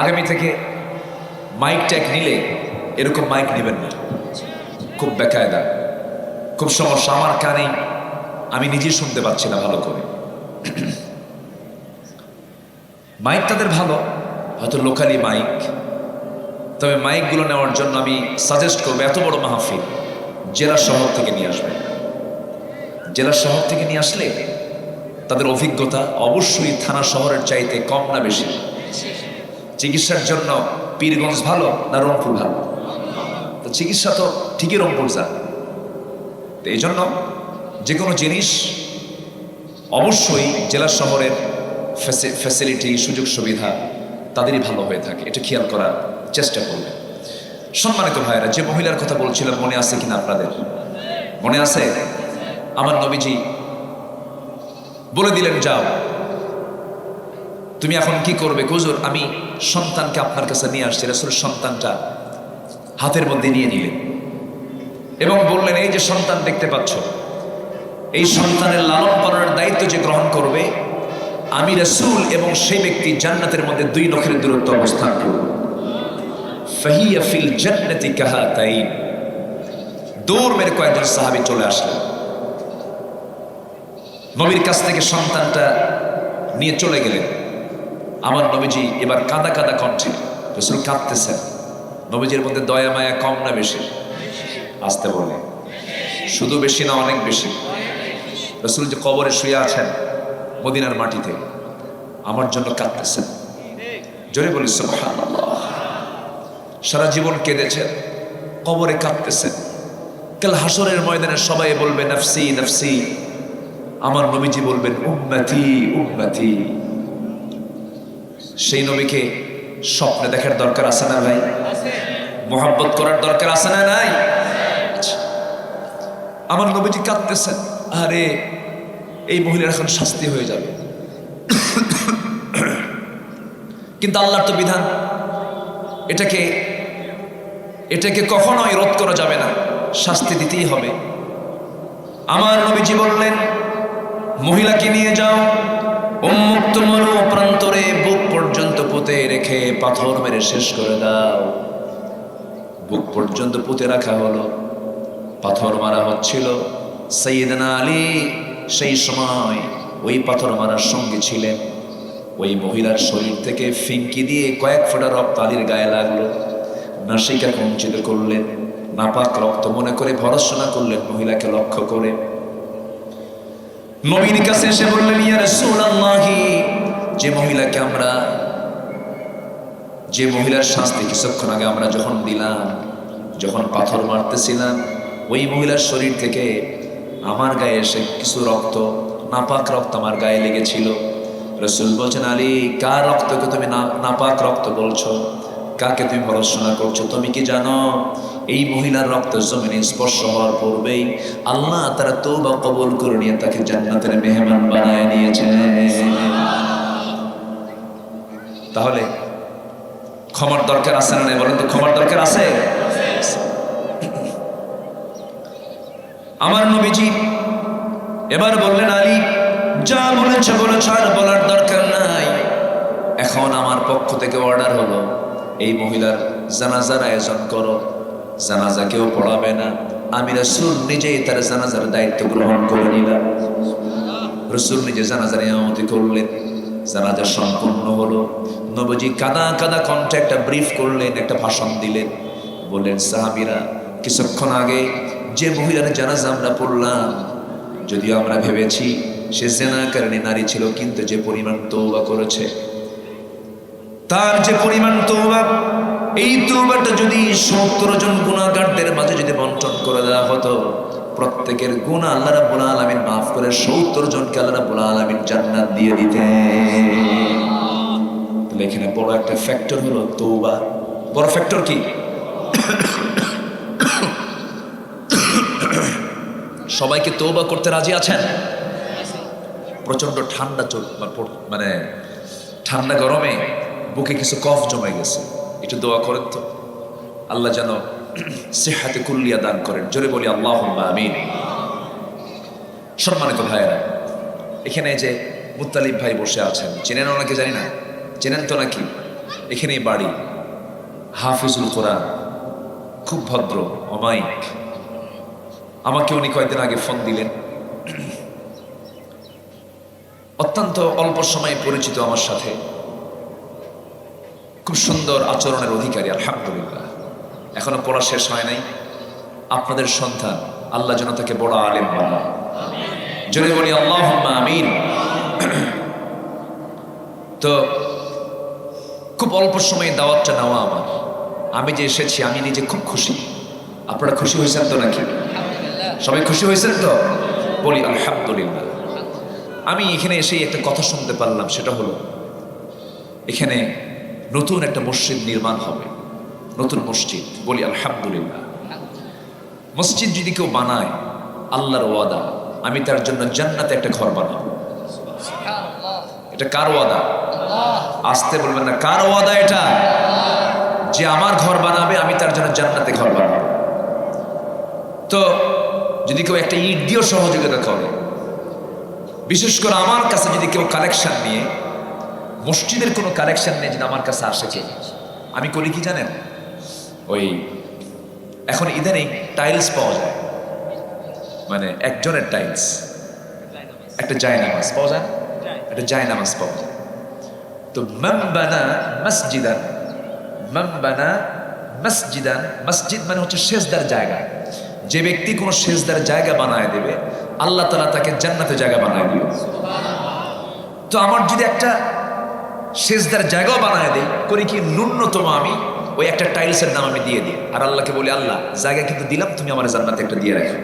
আগামী থেকে mic tag নিলে এরকম মাইক নেবেন না। খুব বেকায়দা, খুব সমস্যা। আমার কানেই আমি নিজে শুনতে পাচ্ছি না ভালো করে। মাইক তাদের ভালো, হয়তো লোকালি মাইক তবে মাইকগুলো নেওয়ার জন্য আমি সাজেস্ট করব, এত বড় মাহফিল, জেলা শহর থেকে নিয়ে আসবে। জেলা শহর থেকে নিয়ে আসলে তাদের অভিজ্ঞতা অবশ্যই থানা শহরের চাইতে কম না বেশি। চিকিৎসার জন্য পীরগঞ্জ ভালো না রংপুর ভালো? তো চিকিৎসা তো ঠিকই রংপুর যা তো এই জন্য যে কোনো জিনিস অবশ্যই জেলা শহরের ফ্যাসিলিটি সুযোগ সুবিধা তাদেরই ভালো হয়ে থাকে। এটা খেয়াল করার চেষ্টা করবে। সম্মানিত ভাইয়েরা, যে মহিলার কথা বলছিলাম, মনে আছে কিনা আপনাদের? মনে আছে? আমার নবীজি বলে দিলেন, যাও। তুমি এখন কি করবে? গুজুর আমি সন্তানকে আপনার কাছে নিয়ে আসছি রাসুল সন্তানটা হাতের মধ্যে নিয়ে নিলেন। এবং বললেন, এই যে সন্তান দেখতে পাচ্ছ, এই সন্তানের লালন পালনের দায়িত্ব যে গ্রহণ করবে, আমি রসুল এবং সেই ব্যক্তি জান্নাতের মধ্যে দুই নখের দূরত্ব অবস্থান করব। ফিল জান্নাতি কাহা তাই দৌড় মেরে কয়েকজন সাহাবি চলে আসলেন। নবীর কাছ থেকে সন্তানটা নিয়ে চলে গেলেন। আমার নবীজি এবার কাদা কাদা কণ্ঠে রসুল কাঁদতেছেন। নবীজির মধ্যে দয়া, মায়া কম না বেশি? আসতে বলে। শুধু বেশি না, অনেক বেশি। রসুল যে কবরে শুয়ে আছেন মদিনার মাটিতে, আমার জন্য কাঁদতেছেন। জোরে বলি সারা জীবন কেঁদেছেন, কবরে কাঁদতেছেন। কাল হাসরের ময়দানে সবাই বলবে, নফসি নফসি। আমার নবীজি বলবেন, উম্মতি উম্মতি। সেই নবীকে স্বপ্নে দেখার দরকার আছে না ভাই মোহাব্বত করার দরকার আছে না নাই? আচ্ছা। আমার নবীজি কাঁদতেছেন, আরে এই মহিলার এখন শাস্তি হয়ে যাবে। কিন্তু আল্লাহর তো বিধান, এটাকে এটাকে কখনোই রোধ করা যাবে না, শাস্তি দিতেই হবে। আমার নবীজি বললেন, মহিলাকে নিয়ে যাও উন্মুক্ত মরু প্রান্তরে বুক পর্যন্ত পুঁতে রেখে পাথর মেরে শেষ করে দাও। বুক পর্যন্ত পুঁতে রাখা হলো। পাথর মারা হচ্ছিল। সৈয়দনা আলী সেই সময় ওই পাথর মারার সঙ্গে ছিলেন। ওই মহিলার শরীর থেকে ফিঙ্কি দিয়ে কয়েক ফোঁটা রক্ত আলীর গায়ে লাগল। নাসিকা কঞ্চিত করলেন। নাপাক রক্ত মনে করে ভরসনা করলেন মহিলাকে লক্ষ্য করে। নবীর কাছে এসে বললেন, ইয়া রাসূলুল্লাহি যে মহিলাকে আমরা, যে মহিলার শাস্তি কিছুক্ষণ আগে আমরা যখন দিলাম, যখন পাথর মারতেছিলাম, ওই মহিলার শরীর থেকে আমার গায়ে এসে কিছু রক্ত, নাপাক রক্ত আমার গায়ে লেগেছিল। রসুল বলছেন, আলী, কার রক্তকে তুমি নাপাক রক্ত বলছো? কাকে তুমি ভরসনা করছ? তুমি কি জানো এই মহিলার রক্ত জমিনে স্পর্শ হওয়ার পূর্বেই আল্লাহ তারা তৌবা কবুল করে নিয়ে তাকে জান্নাতের মেহমান বানায় নিয়েছে তাহলে ক্ষমার দরকার আছে না বলেন তো, ক্ষমার দরকার আছে? আমার নবীজি এবার বললেন, আলী, যা বলেছে বলেছ আর বলার দরকার নাই। এখন আমার পক্ষ থেকে অর্ডার হলো, এই মহিলার জানাজার আয়োজন করো। জানাজা কেউ পড়াবে না। আমি রসুল নিজেই তার জানাজার দায়িত্ব গ্রহণ করে নিলাম। রসুল নিজে জানাজার ইমামতি করলেন। জানাজা সম্পূর্ণ হলো। নবজি কাদা কাদা কণ্ঠে একটা ব্রিফ করলেন, একটা ভাষণ দিলেন। বললেন, সাহাবিরা, কিছুক্ষণ আগে যে মহিলার জানাজা আমরা পড়লাম, যদিও আমরা ভেবেছি সে জেনা কারণে নারী ছিল, কিন্তু যে পরিমাণ তৌবা করেছে, তার যে পরিমাণ তৌবা এই তৌবাটা যদি সত্তর জন গুণাগারদের মাঝে যদি বন্টন করে দেওয়া হতো, প্রত্যেকের গুণা আল্লাহ রাব্বুল আলামিন মাফ করে সত্তর জনকে আল্লাহ রাব্বুল আলামিন জান্নাত দিয়ে তাহলে এখানে বড় একটা ফ্যাক্টর হলো তৌবা বড় ফ্যাক্টর কি? সবাইকে তৌবা করতে রাজি আছেন? প্রচণ্ড ঠান্ডা চল মানে ঠান্ডা গরমে বুকে কিছু কফ জমে গেছে। একটু দোয়া করেন তো। আল্লাহ যেন সেহাতে কুল্লিয়া দান করেন। জোরে বলি আল্লাহ আমিন। সম্মানিত ভাইয়েরা, এখানে যে মুতালিব ভাই বসে আছেন, চেনেন ওনাকে জানি না? চেনেন তো নাকি? এখানেই বাড়ি। হাফিজুল কোরআন, খুব ভদ্র, অমায়িক। আমাকে উনি কয়েকদিন আগে ফোন দিলেন। অত্যন্ত অল্প সময়ে পরিচিত আমার সাথে। খুব সুন্দর আচরণের অধিকারী, আলহামদুলিল্লাহ। এখনও পড়া শেষ হয় নাই। আপনাদের সন্তান আল্লাহ যেন তাকে বড় আলেম বানায়। বলি আল্লাহ আমিন। তো খুব অল্প সময়ে দাওয়াতটা নেওয়া আমার। আমি যে এসেছি, আমি নিজে খুব খুশি। আপনারা খুশি হয়েছেন তো নাকি? সবাই খুশি হয়েছেন তো? বলি, আলহামদুলিল্লাহ। আমি এখানে এসেই একটা কথা শুনতে পারলাম, সেটা হলো, এখানে নতুন একটা মসজিদ নির্মাণ হবে। নতুন মসজিদ। বলি আলহামদুলিল্লাহ। মসজিদ যদি কেউ বানায় আল্লাহর ওয়াদা আমি তার জন্য জান্নাতে একটা ঘর বানাবো। এটা কার ওয়াদা? আসতে বলবেন না কার ওয়াদা এটা? যে আমার ঘর বানাবে আমি তার জন্য জান্নাতে ঘর বানাবো। তো যদি কেউ একটা ইট দিয়েও সহযোগিতা করে বিশেষ করে আমার কাছে যদি কেউ কালেকশন নিয়ে মসজিদের কোনো কালেকশন নেই যদি আমার কাছে আসে কেউ আমি করি কি জানেন? ওই এখন ইদানিং টাইলস পাওয়া যায়। মানে একজনের টাইলস একটা জায়নামাজ পাওয়া যায়? একটা জায়নামাজ পাওয়া যায়। তো মামবানা মসজিদান মামবানা মসজিদান, মসজিদ মানে হচ্ছে শেষদার জায়গা। যে ব্যক্তি কোনো শেষদার জায়গা বানায় দেবে, আল্লাহ তালা তাকে জান্নাতে জায়গা বানায় দিবে। তো আমার যদি একটা শেষদার জায়গাও বানায় দেয় করি কি ন্যূনতম আমি, ওই একটা টাইলসের দাম আমি দিয়ে দিই। আর আল্লাহকে বলি, আল্লাহ, জায়গা কিন্তু দিলাম, তুমি আমার জান্নাতে একটা দিয়ে রাখো।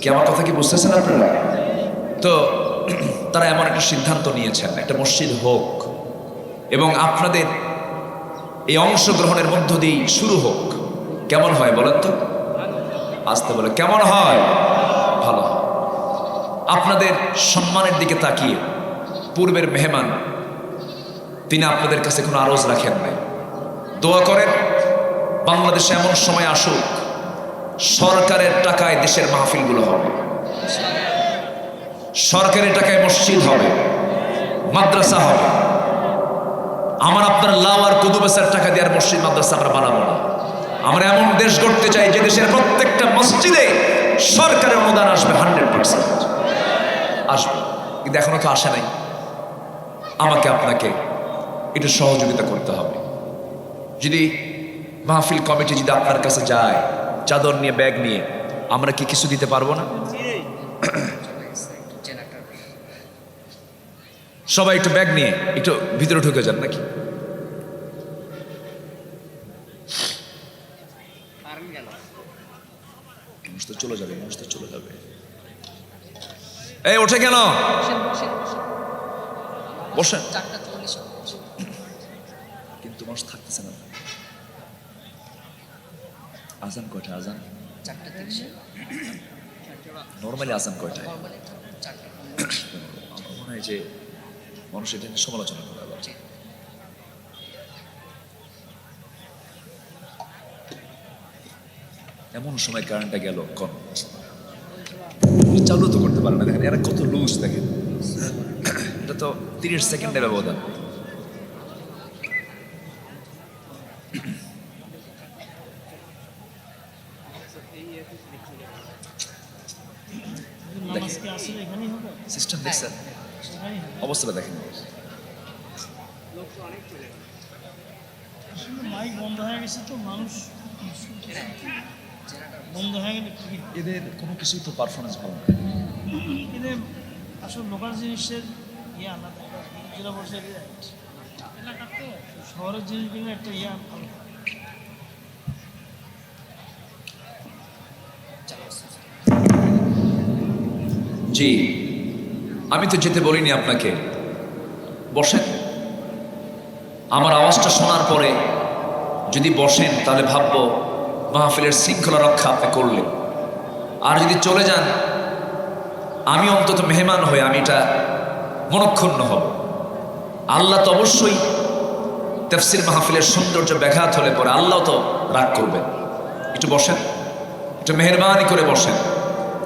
কি আমার কথা কি বুঝতেছেন আপনারা? তো তারা এমন একটা সিদ্ধান্ত নিয়েছেন, একটা মসজিদ হোক, এবং আপনাদের এই অংশগ্রহণের মধ্য দিয়েই শুরু হোক। কেমন হয় বলেন তো? আসতে বলে, কেমন হয়? ভালো আপনাদের সম্মানের দিকে তাকিয়ে, পূর্বের মেহমান তিনি আপনাদের কাছে কোনো আরজ রাখেন নাই। দোয়া করেন, বাংলাদেশে এমন সময় আসুক, সরকারের টাকায় দেশের মাহফিলগুলো হবে। সরকারের টাকায় মসজিদ হবে, মাদ্রাসা হবে। আমার আপনার লাভ আর কুদুবাসার টাকা দেওয়ার মসজিদ, মাদ্রাসা আমরা বানাবো না। আমরা এমন দেশ গড়তে চাই যে দেশের প্রত্যেকটা মসজিদে সরকারের অনুদান আসবে হান্ড্রেড পার্সেন্ট। আসবে। কিন্তু এখনও তো আসে নাই। আমাকে আপনাকে একটু সহযোগিতা করতে হবে। যদি মাহফিল কমিটি যদি আপনার কাছে যায় চাদর নিয়ে ব্যাগ নিয়ে আমরা কি কিছু দিতে পারব না? সবাই একটু ব্যাগ নিয়ে একটু ভিতরে ঢুকে যান নাকি? চলে যাবে মানুষ তো চলে যাবে। এই ওঠে কেন? বসেন। মানুষ থাকতেছে না। আজান কয়টা আজান? নর্মালি আজান কয়টায়? আমার মনে হয় যে মানুষ এটা সমালোচনা করে আবার। এমন সময় কারেন্টটা গেল কোন? চালু তো করতে পারে না দেখেন এরা কত লুজ দেখেন। এটা তো তিরিশ সেকেন্ডের ব্যবধান নামাজ কি আসলে এখানেই হবে সিস্টেম সেখানেই হবে অবস্থাটা দেখেন। মাইক বন্ধ হয়ে গেছে তো মানুষ বন্ধ হয়ে গেলে কি? এদের কোনো কিছুই তো পারফরমেন্স ভালো না। এদের আসলে লোকাল জিনিসের ইয়ে আলাদা। বলছে রাইট শহরের জিনিসগুলো একটা ইয়ে ভালো জি। আমি তো যেতে বলিনি আপনাকে। বসেন। আমার আওয়াজটা শোনার পরে যদি বসেন, তাহলে ভাববো মাহফিলের শৃঙ্খলা রক্ষা আপনি করলেন। আর যদি চলে যান, আমি অন্তত মেহমান হয়ে আমি এটা মনক্ষুণ্ণ হব। আল্লাহ তো অবশ্যই তফসির মাহফিলের সৌন্দর্য ব্যাঘাত হলে পরে আল্লাহ তো রাগ করবেন। একটু বসেন। একটু মেহরবানি করে বসেন।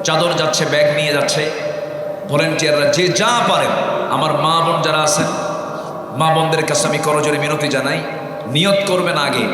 চাদর যাচ্ছে, ব্যাগ নিয়ে যাচ্ছে। ভলেন্টিয়াররা যে যা পারেন আমার মা বোন যারা আছেন, মা বোনদের কাছে আমি করজোরে মিনতি জানাই, নিয়ত করবেন আগে।